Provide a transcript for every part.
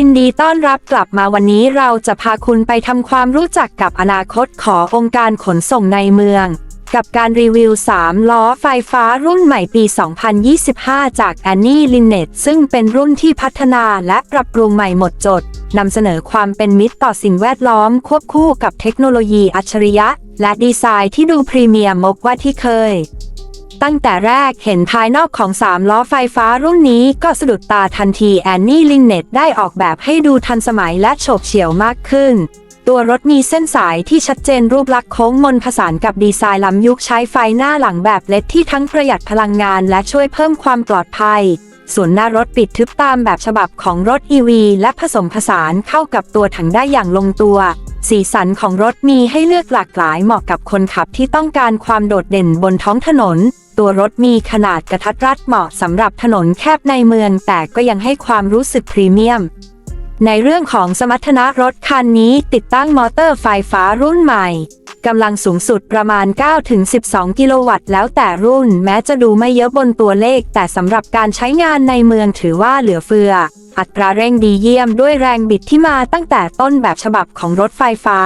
ยินดีต้อนรับกลับมาวันนี้เราจะพาคุณไปทำความรู้จักกับอนาคตขององค์การขนส่งในเมือง กับการรีวิว 3 ล้อไฟฟ้ารุ่นใหม่ปี 2025 จาก Annie Linnet ซึ่งเป็นรุ่นที่พัฒนาและปรับปรุงใหม่หมดจดนำเสนอความเป็นมิตรต่อสิ่งแวดล้อมควบคู่กับเทคโนโลยีอัจฉริยะ และดีไซน์ที่ดูพรีเมียมมกว่าที่เคย ตั้งแต่แรกเห็นภายนอกของ3ล้อไฟฟ้ารุ่นนี้ก็สะดุดตาทันทีแอนนี่ลินเน็ตได้ออกแบบให้ดูทันสมัยและโฉบเฉี่ยวมากขึ้น ตัวรถมีเส้นสายที่ชัดเจนรูปลักษณ์โค้งมนผสานกับดีไซน์ล้ำยุคใช้ไฟหน้าหลังแบบเล็ดที่ทั้งประหยัดพลังงานและช่วยเพิ่มความปลอดภัย ส่วนหน้ารถปิดทึบตามแบบฉบับของรถ EV และผสมผสานเข้ากับตัวถังได้อย่างลงตัว สีสันของรถมีให้เลือกหลากหลายเหมาะกับคนขับที่ต้องการความโดดเด่นบนท้องถนน ตัวรถมีขนาดกระทัดรัดเหมาะสำหรับถนนแคบในเมือง แต่ก็ยังให้ความรู้สึกพรีเมียม ในเรื่องของสมรรถนะรถคันนี้ติดตั้งมอเตอร์ไฟฟ้ารุ่นใหม่ กำลังสูงสุดประมาณ 9-12 กิโลวัตต์แล้วแต่รุ่น แม้จะดูไม่เยอะบนตัวเลข แต่สำหรับการใช้งานในเมืองถือว่าเหลือเฟือ อัตราเร่งดีเยี่ยมด้วยแรงบิดที่มาตั้งแต่ต้นแบบฉบับของรถไฟฟ้า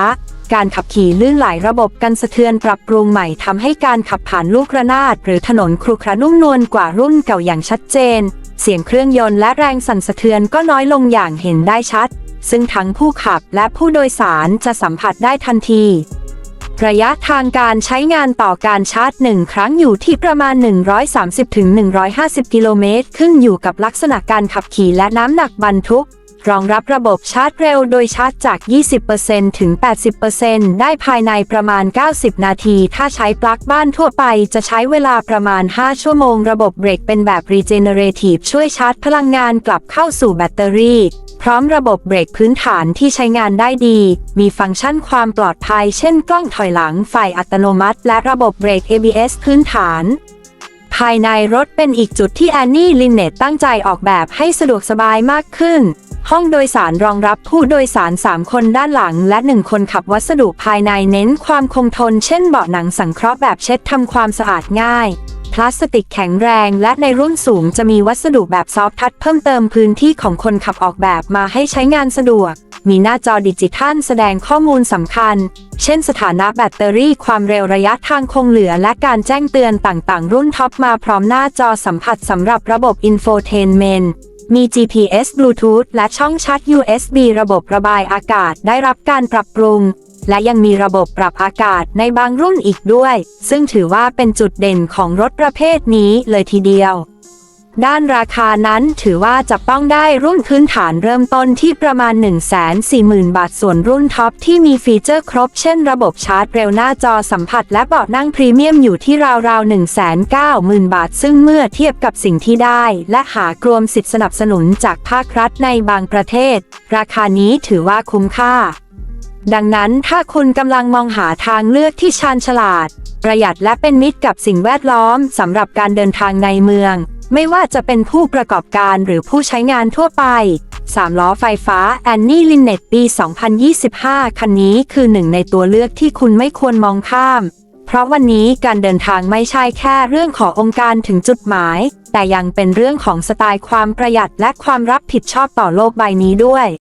การขับขี่ลื่นไหลระบบกันสะเทือนปรับปรุงใหม่ทำให้การขับผ่านลูกระนาด หรือถนนครุขระนุ่มนวลกว่ารุ่นเก่าอย่างชัดเจน เสียงเครื่องยนต์และแรงสั่นสะเทือนก็น้อยลงอย่างเห็นได้ชัดซึ่งทั้งผู้ขับและผู้โดยสารจะสัมผัสได้ทันที ระยะทางการใช้งานต่อการชาร์จหนึ่งครั้งอยู่ที่ประมาณ 130-150 กิโลเมตร ขึ้นอยู่กับลักษณะการขับขี่และน้ำหนักบรรทุก รองรับระบบชาร์จเร็วโดยชาร์จจาก 20%ถึง 80%ได้ภายในประมาณ 90 นาที ถ้าใช้ปลั๊กบ้านทั่วไปจะใช้เวลาประมาณ 5 ชั่วโมง ระบบเบรกเป็นแบบ Regenerative ช่วยชาร์จพลังงานกลับเข้าสู่แบตเตอรี่ พร้อมระบบเบรกพื้นฐานที่ใช้งานได้ดี มีฟังก์ชันความปลอดภัย เช่นกล้องถอยหลังไฟอัตโนมัติ และระบบเบรก ABS พื้นฐาน ภายในรถเป็นอีกจุดที่แอนนี่ลินเนตตั้งใจออกแบบให้สะดวกสบายมากขึ้น ห้องโดยสารรองรับผู้โดยสาร 3 คนด้านหลัง และ 1 คนขับวัสดุภายในเน้นความคงทน เช่นเบาะหนังสังเคราะห์แบบเช็ดทำความสะอาดง่าย พลาสติกแข็งแรงและในรุ่นสูงจะมีวัสดุแบบซอฟท์ทัชเพิ่มเติมพื้นที่ของคนขับออกแบบมาให้ใช้งานสะดวก มีหน้าจอดิจิทัลแสดงข้อมูลสำคัญ เช่นสถานะแบตเตอรี่ความเร็วระยะทางคงเหลือและการแจ้งเตือนต่างๆ รุ่นท็อปมาพร้อมหน้าจอสัมผัสสำหรับระบบ Infotainment มี GPS Bluetooth และช่องชาร์จ USB ระบบระบายอากาศได้รับการปรับปรุง และยังมีระบบปรับอากาศในบางรุ่นอีกด้วย ซึ่งถือว่าเป็นจุดเด่นของรถประเภทนี้เลยทีเดียว ด้านราคานั้นถือว่าจะต้องได้รุ่นพื้นฐานเริ่มต้นที่ประมาณ 140,000 บาทส่วนรุ่นท็อปที่มีฟีเจอร์ครบ เช่นระบบชาร์จเร็วหน้าจอสัมผัสและเบาะนั่งพรีเมียมอยู่ที่ราวๆ190,000 บาท ซึ่งเมื่อเทียบกับสิ่งที่ได้ และหากรวมสิทธิสนับสนุนจากภาครัฐในบางประเทศ ราคานี้ถือว่าคุ้มค่า ดังนั้นถ้าคุณกำลังมองหาทางเลือกที่ชาญฉลาด ประหยัดและเป็นมิตรกับสิ่งแวดล้อมสำหรับการเดินทางในเมือง ไม่ว่าจะเป็นผู้ประกอบการหรือผู้ใช้งานทั่วไป3ล้อไฟฟ้า Annie Linnet ปี 2025 คันนี้คือหนึ่งในตัวเลือกที่คุณไม่ควรมองข้าม เพราะวันนี้การเดินทางไม่ใช่แค่เรื่องขององค์การถึงจุดหมาย แต่ยังเป็นเรื่องของสไตล์ความประหยัดและความรับผิดชอบต่อโลกใบนี้ด้วย